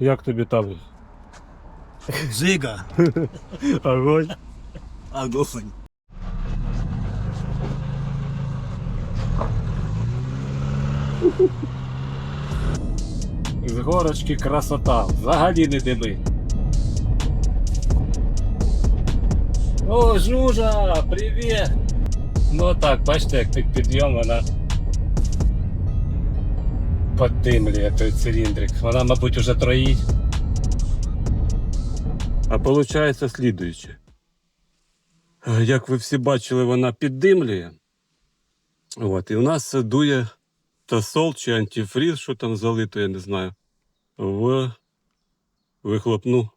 Як тобі там? Жига. Огонь. Огонь. З горочки красота. Взагалі не дими. О, Жужа, привіт! Ну так, бачите, як під підйом вона подимлює той циліндрик. Вона, мабуть, уже троїть. А виходить слідуюче. Як ви всі бачили, вона піддимлює. От, і у нас дує тосол чи антифріз, що там залито, я не знаю, в вихлопну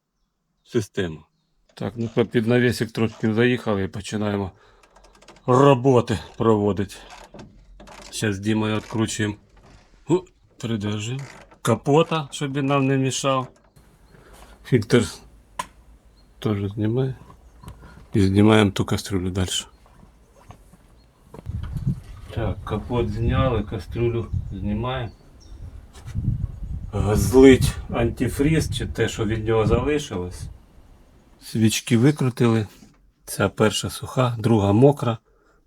систему. Так, ну то під навісик трошки заїхали і починаємо роботи проводити. Зараз з Дімою відкручуємо. О, Придержимо. Капота, щоб він нам не мішав. Фільтр теж знімає. І знімаємо ту кастрюлю далі. Так, капот зняли, кастрюлю знімаємо. Злить антифріз чи те, що від нього залишилось. Свічки викрутили. Ця перша суха, друга мокра,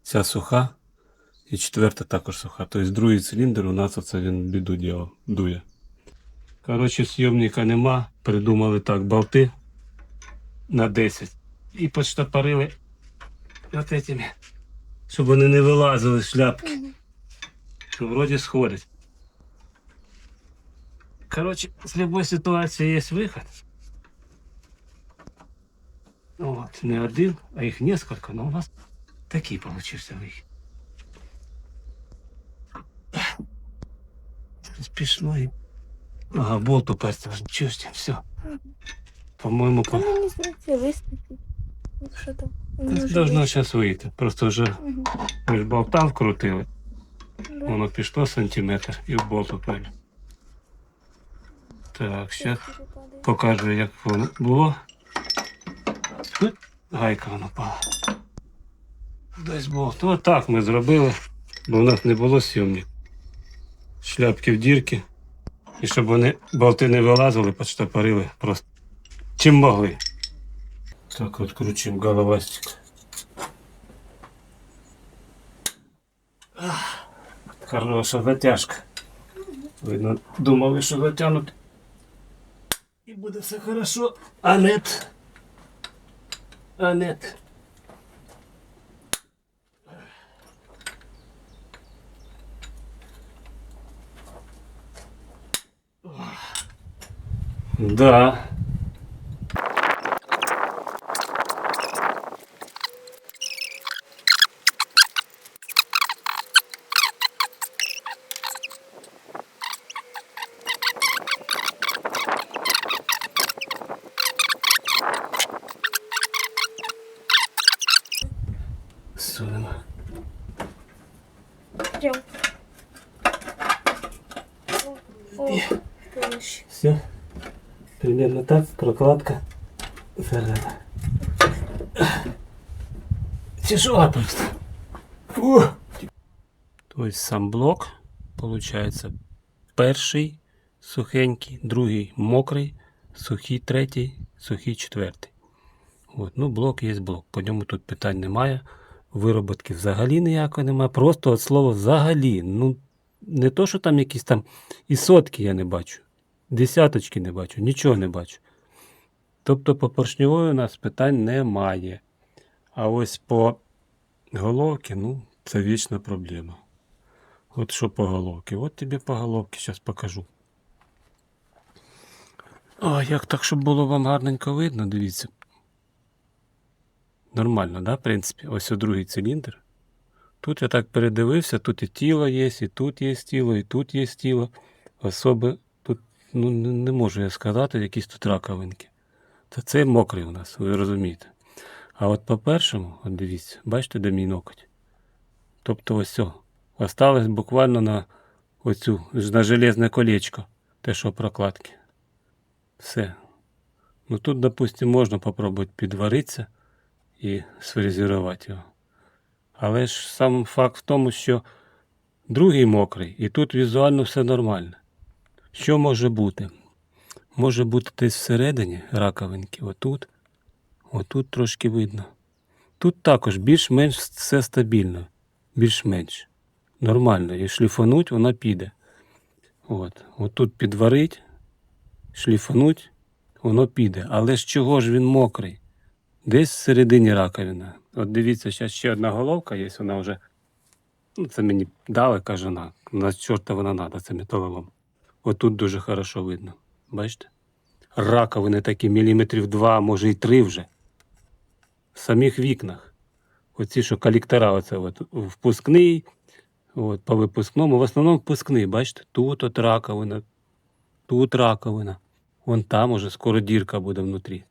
ця суха і четверта також суха. Тобто другий циліндр у нас оце він біду діло, дує. Коротше, сйомника нема. Придумали так болти на 10. І поштопорили от этими щоб вони не вилазили з шляпки. Що вроді сходить. Коротше, з будь-якої ситуації є виход. От, не один, а їх несколько, но у нас такий получився вихід. І... Ага, болт уперся, чуєш, все. По-моєму, по... Мені здається, вистачить. Ну, Що там? Должно зараз вийти. Просто вже Мгм. ми ж болта вкрутили. Воно пішло сантиметр і в болт упали. Так, зараз Перепадає. покажу, як воно було. Гайка воно пала. Десь болт. Отак ми зробили, бо в нас не було сьомні. Шляпки в дірки. І щоб вони болти не вилазили, подштопорили просто чим могли. Так, от кручимо головастик. Хороша затяжка. Видно, думали, що затягнуть. І буде все хорошо. А нет. А нет. Да. Сунемо. Все. Примерно так. Прокладка. Заряда. Тяжело просто. Фу. Тобто сам блок, получается, перший сухенький, другий мокрий, сухий третій, сухий четвертий. От, ну, блок є блок. По ньому тут питань немає. Вироботки взагалі ніякої немає. Просто от слово взагалі. Ну, не то, що там якісь там і сотки я не бачу. Десяточки не бачу, нічого не бачу. Тобто по поршньової у нас питань немає. А ось по головці, ну, це вічна проблема. От що по головці? От тобі по головці зараз покажу. О, як так, щоб було вам гарненько видно, дивіться. Нормально, да, в принципі? Ось о другий циліндр. Тут я так передивився, тут і тіло є, і тут є тіло, і тут є тіло. Особи ну, не, можу я сказати, якісь тут раковинки. Та це мокрий у нас, ви розумієте. А от по першому, от дивіться, бачите, де мій ноготь? Тобто ось все. Осталось буквально на оцю, на железне колечко, те, що прокладки. Все. Ну тут, допустимо, можна попробувати підваритися і сфрезерувати його. Але ж сам факт в тому, що другий мокрий, і тут візуально все нормально. Що може бути? може бути десь всередині раковинки. Отут. Отут трошки видно. Тут також більш-менш все стабільно. Більш-менш. Нормально. І шліфануть вона піде. От. Отут підварить, шліфануть, воно піде. Але з чого ж він мокрий? Десь всередині раковина. От дивіться, зараз ще одна головка є, вона вже. Ну, це мені дали, каже, на, чорта вона надо, це металолом. Отут дуже хорошо видно. Бачите? Раковини такі міліметрів два, може і три вже. В самих вікнах. Оці, що колектора, оце от, впускний, от, по випускному. В основному впускний, бачите, тут от раковина, тут раковина. Вон там уже скоро дірка буде внутрі.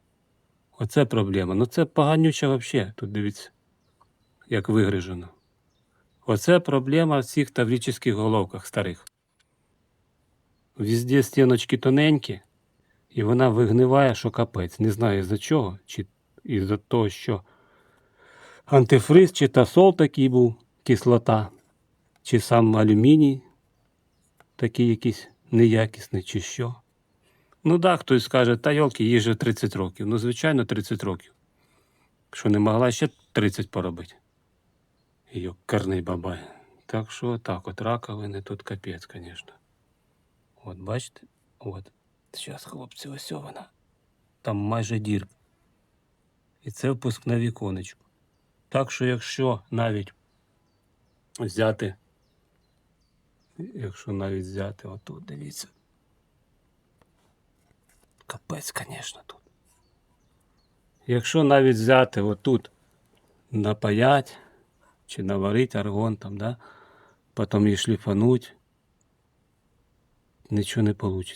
Оце проблема. Ну це поганюча взагалі. Тут дивіться, як вигрижено. Оце проблема в цих таврических головках старих. Везде стіночки тоненькі, і вона вигниває, що капець. Не знаю із-за чого, чи із-за того, що антифриз, чи тасол такий був, кислота, чи сам алюміній такий якийсь неякісний, чи що. Ну так, хтось скаже, та йолки, їй же 30 років. Ну, звичайно, 30 років. Що не могла ще 30 поробити. Йо, карний бабай. Так що так, от раковини тут капець, звісно. От бачите? От. Зараз, хлопці, ось вона. Там майже дірка. І це впускне віконечко. Так що, якщо навіть взяти, якщо навіть взяти отут, дивіться. Капець, звісно, тут. Якщо навіть взяти отут, напаять чи наварити аргон там, да, потім її шліфануть, нічого не вийде.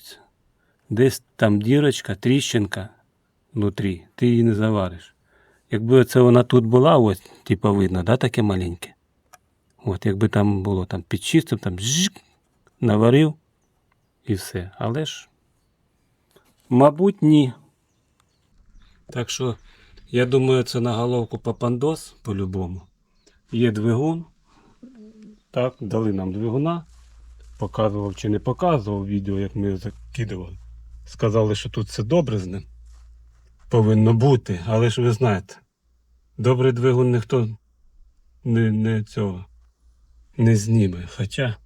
Десь там дірочка, тріщинка внутрі, ти її не завариш. Якби це вона тут була, ось, типа видно, да, таке маленьке. От, якби там було там підчистив, там жик, наварив і все. Але ж, мабуть, ні. Так що, я думаю, це на головку папандос по-любому. Є двигун. Так, дали нам двигуна. Показував чи не показував відео, як ми його закидували. Сказали, що тут все добре з ним. Повинно бути, але ж ви знаєте, добрий двигун ніхто не, не цього не зніме. Хоча,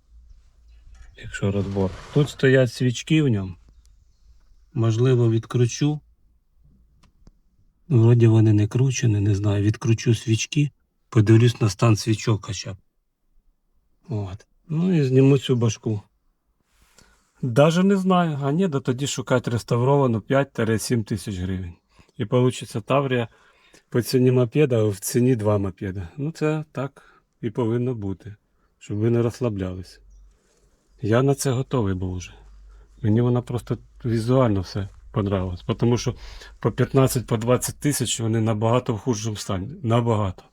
якщо розбор. Тут стоять свічки в ньому. Можливо, відкручу. Вроді вони не кручені, не знаю. Відкручу свічки, подивлюсь на стан свічок хоча б. От. Ну і зніму цю башку. Даже не знаю, а ні, да тоді шукати реставровану 5-7 тисяч гривень. І вийде Таврія по ціні мопеда, а в ціні два мопеда. Ну це так і повинно бути, щоб ви не розслаблялися. Я на це готовий був вже. Мені вона просто візуально все понравилось. Тому що по 15-20 тисяч вони набагато в худшому стані. Набагато.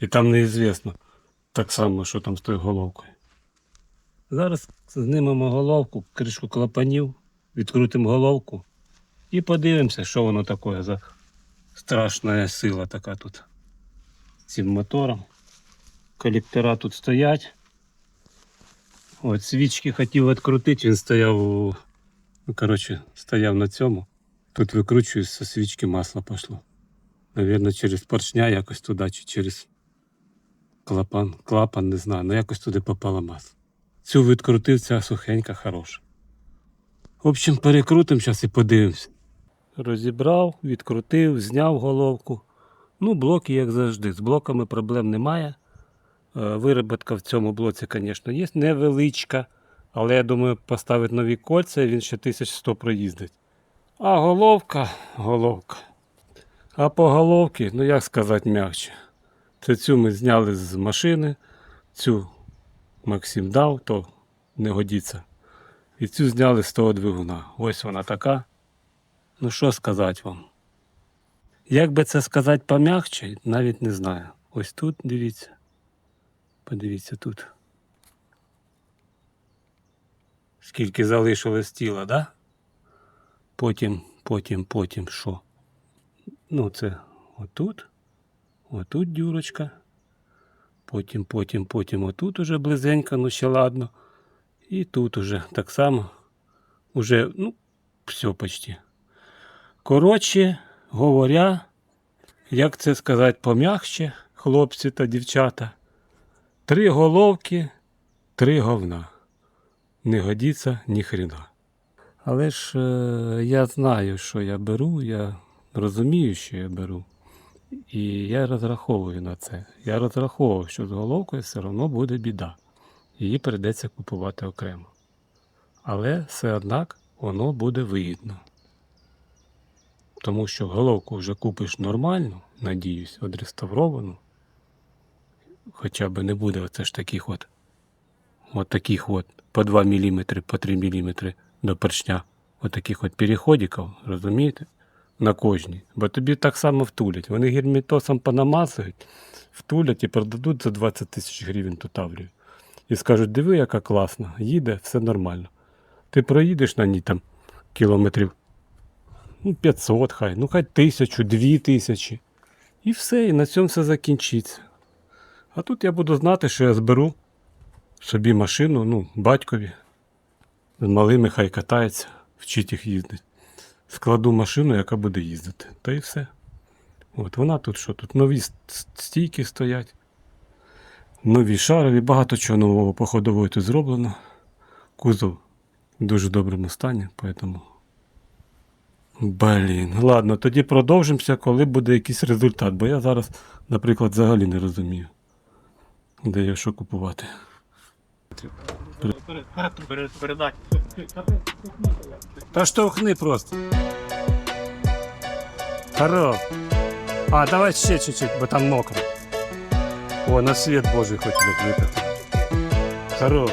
І там неізвісно так само, що там з тою головкою. Зараз знімемо головку, кришку клапанів, відкрутимо головку і подивимося, що воно таке за страшна сила така тут з цим мотором. Колектора тут стоять. От свічки хотів відкрутити, він стояв у. Ну, коротше, стояв на цьому. Тут викручуюсь, зі свічки масло пішло. Навірно, через поршня якось туди, чи через клапан, клапан, не знаю, ну якось туди попало масло. Цю відкрутив, ця сухенька хороша. В общем, перекрутимо зараз і подивимося. Розібрав, відкрутив, зняв головку. Ну, блоки, як завжди. З блоками проблем немає. Е, Вироботка в цьому блоці, звісно, є невеличка. Але я думаю, поставити нові кольця, він ще 1100 проїздить. А головка, головка. А по головці, ну як сказати м'якче. Це цю ми зняли з машини, цю Максим дав, то не годиться. І цю зняли з того двигуна. Ось вона така. Ну що сказати вам? Як би це сказати пом'якче, навіть не знаю. Ось тут дивіться. Подивіться тут. Скільки залишилось тіла, да? Потім, потім, потім що? Ну, це отут. Отут дюрочка. Потім, потім, потім отут уже близенько, ну ще ладно. І тут уже так само. Уже, ну, все почти. Коротше говоря, як це сказати пом'якше, хлопці та дівчата. Три головки, три говна. Не годиться ні хрена. Але ж е, я знаю, що я беру, я розумію, що я беру. І я розраховую на це. Я розраховував, що з головкою все одно буде біда. Її прийдеться купувати окремо. Але все однак воно буде вигідно. Тому що головку вже купиш нормальну, надіюсь, відреставровану. Хоча б не буде оце ж таких от, от таких от по 2 мм, по 3 мм до поршня. От таких от переходиків, розумієте? На кожній. Бо тобі так само втулять. Вони герметосом понамазують, втулять і продадуть за 20 тисяч гривень ту таврію. І скажуть, диви, яка класна, їде, все нормально. Ти проїдеш на ній там кілометрів ну, 500 хай, ну хай тисячу, дві тисячі. І все, і на цьому все закінчиться. А тут я буду знати, що я зберу собі машину, ну, батькові. З малими хай катається, вчить їх їздити. Складу машину, яка буде їздити. Та і все. От вона тут що? Тут нові стійки стоять. Нові шарові, багато чого нового по ходової тут зроблено. Кузов в дуже доброму стані, поэтому. Блін, ладно, тоді продовжимося, коли буде якийсь результат, бо я зараз, наприклад, взагалі не розумію, де я що купувати. Та штовхни просто. Хорош. А, давай ще чуть-чуть, бо там мокро. О, на світ Божий хоч випити. Хорош.